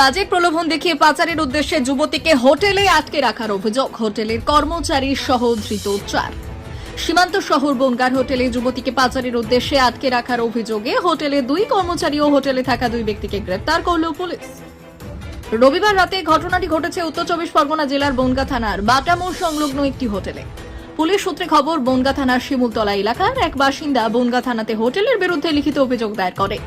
কাজের প্রলোভন দেখিয়ে পাচারের উদ্দেশ্যে যুবতীকে হোটেলে আটকে রাখার অভিযোগ। হোটেলের কর্মচারী সহ ধৃত চার। সীমান্ত শহর বনগার হোটেলে যুবতীকে পাচারের উদ্দেশ্যে আটকে রাখার অভিযোগে হোটেলে দুই কর্মচারী ও হোটেলে থাকা দুই ব্যক্তিকে গ্রেপ্তার করল পুলিশ। রবিবার রাতে ঘটনাটি ঘটেছে উত্তর চব্বিশ পরগনা জেলার বনগা থানার বাটামোড় সংলগ্ন একটি হোটেলে। পুলিশ সূত্রে খবর, বনগা থানার শিমুলতলা এলাকার এক বাসিন্দা বনগা থানাতে হোটেলের বিরুদ্ধে লিখিত অভিযোগ দায়ের করে।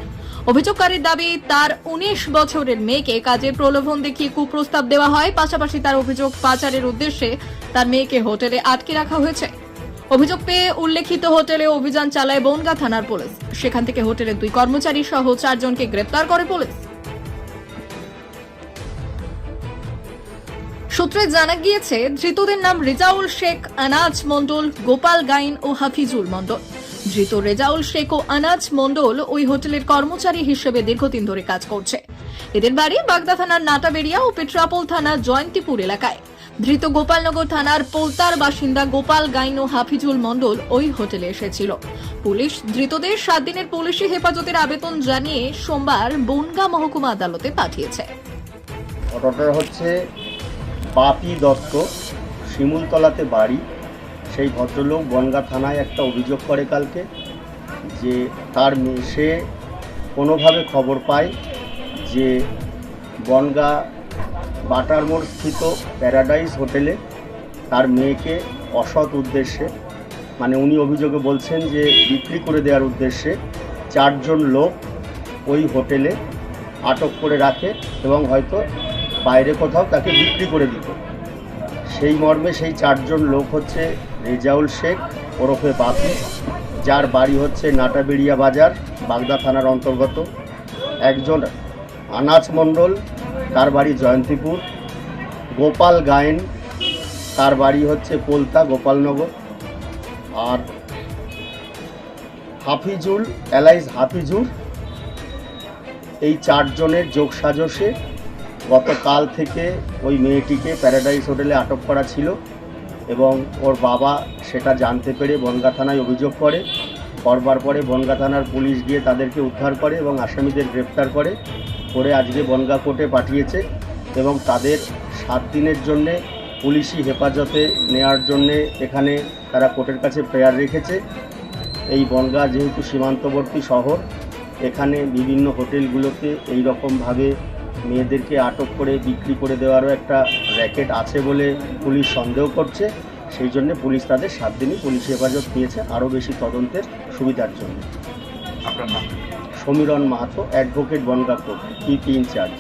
অভিযোগকারীর দাবি, তার উনিশ বছরের মেয়েকে কাজে প্রলোভন দেখিয়ে কুপ্রস্তাব দেওয়া হয়। পাশাপাশি তার অভিযোগ পাচারের উদ্দেশ্যে তার মেয়েকে হোটেলে আটকে রাখা হয়েছে। অভিযোগ পেয়ে উল্লেখিত হোটেলে অভিযান চালায় বনগা থানার পুলিশ। সেখান থেকে হোটেলের দুই কর্মচারী সহ চারজনকে গ্রেপ্তার করে পুলিশ। সূত্রে জানা গিয়েছে, ধৃতদের নাম রেজাউল শেখ, আনাজ মণ্ডল, গোপাল গাইন ও হাফিজুল মণ্ডল। ধৃত রেজাউল শেখ ও আনাজ মণ্ডল ওই হোটেলের কর্মচারী হিসেবে দীর্ঘদিন ধরে কাজ করছে। এদের বাড়ি বাগদা থানার নাটাবেড়িয়া ও পেট্রাপোল থানার জয়ন্তীপুর এলাকায়। ধৃত গোপালনগর থানার পোলতার বাসিন্দা গোপাল গাইন ও হাফিজুল মণ্ডল ওই হোটেলে এসেছিল। পুলিশ ধৃতদের সাত দিনের পুলিশি হেফাজতের আবেদন জানিয়ে সোমবার বনগা মহকুমা আদালতে পাঠিয়েছে। ঘটনাটা হচ্ছে বাপি দত্ত, শিমুলতলাতে বাড়ি। সেই ভদ্রলোক বনগা থানায় একটা অভিযোগ করে কালকে যে তার সে কোনোভাবে খবর পায় যে বনগা বাটার মোড় স্থিত প্যারাডাইস হোটেলে তার মেয়েকে অসৎ উদ্দেশ্যে মানে উনি অভিযোগে বলছেন যে বিক্রি করে দেওয়ার উদ্দেশ্যে চারজন লোক ওই হোটেলে আটক করে রাখে এবং হয়তো বাইরে কোথাও তাকে বিক্রি করে দিত। সেই মর্মে সেই চারজন লোক হচ্ছে রেজাউল শেখ, ওরফে বাপি, যার বাড়ি হচ্ছে নাটাবেড়িয়া বাজার, বাগদা থানার অন্তর্গত। একজন আনাজ মণ্ডল, তার বাড়ি জয়ন্তীপুর। গোপাল গায়েন, তার বাড়ি হচ্ছে পোলতা গোপালনগর। আর হাফিজুল, এলাইজ হাফিজুর, এই চারজনের যোগসাজশে গতকাল থেকে ওই মেয়েটিকে প্যারাডাইস হোটেলে আটক করা ছিল এবং ওর বাবা সেটা জানতে পেরে বনগা থানায় অভিযোগ করে। করবার পরে বনগা থানার পুলিশ গিয়ে তাদেরকে উদ্ধার করে এবং আসামিদের গ্রেপ্তার করে করে আজকে বনগা কোর্টে পাঠিয়েছে এবং তাদের সাত দিনের জন্যে পুলিশি হেফাজতে নেওয়ার জন্যে এখানে তারা কোর্টের কাছে প্রেয়ার রেখেছে। এই বনগা যেহেতু সীমান্তবর্তী শহর, এখানে বিভিন্ন হোটেলগুলোতে এই রকমভাবে মেয়েদেরকে আটক করে বিক্রি করে দেওয়ারও একটা র্যাকেট আছে বলে পুলিশ সন্দেহ করছে। সেই জন্য পুলিশ তাদের সাত দিনই পুলিশ হেফাজত নিয়েছে আরও বেশি তদন্তের সুবিধার জন্য। আপনার নাম? Samiran Mahato advocate Bongaon court PP in charge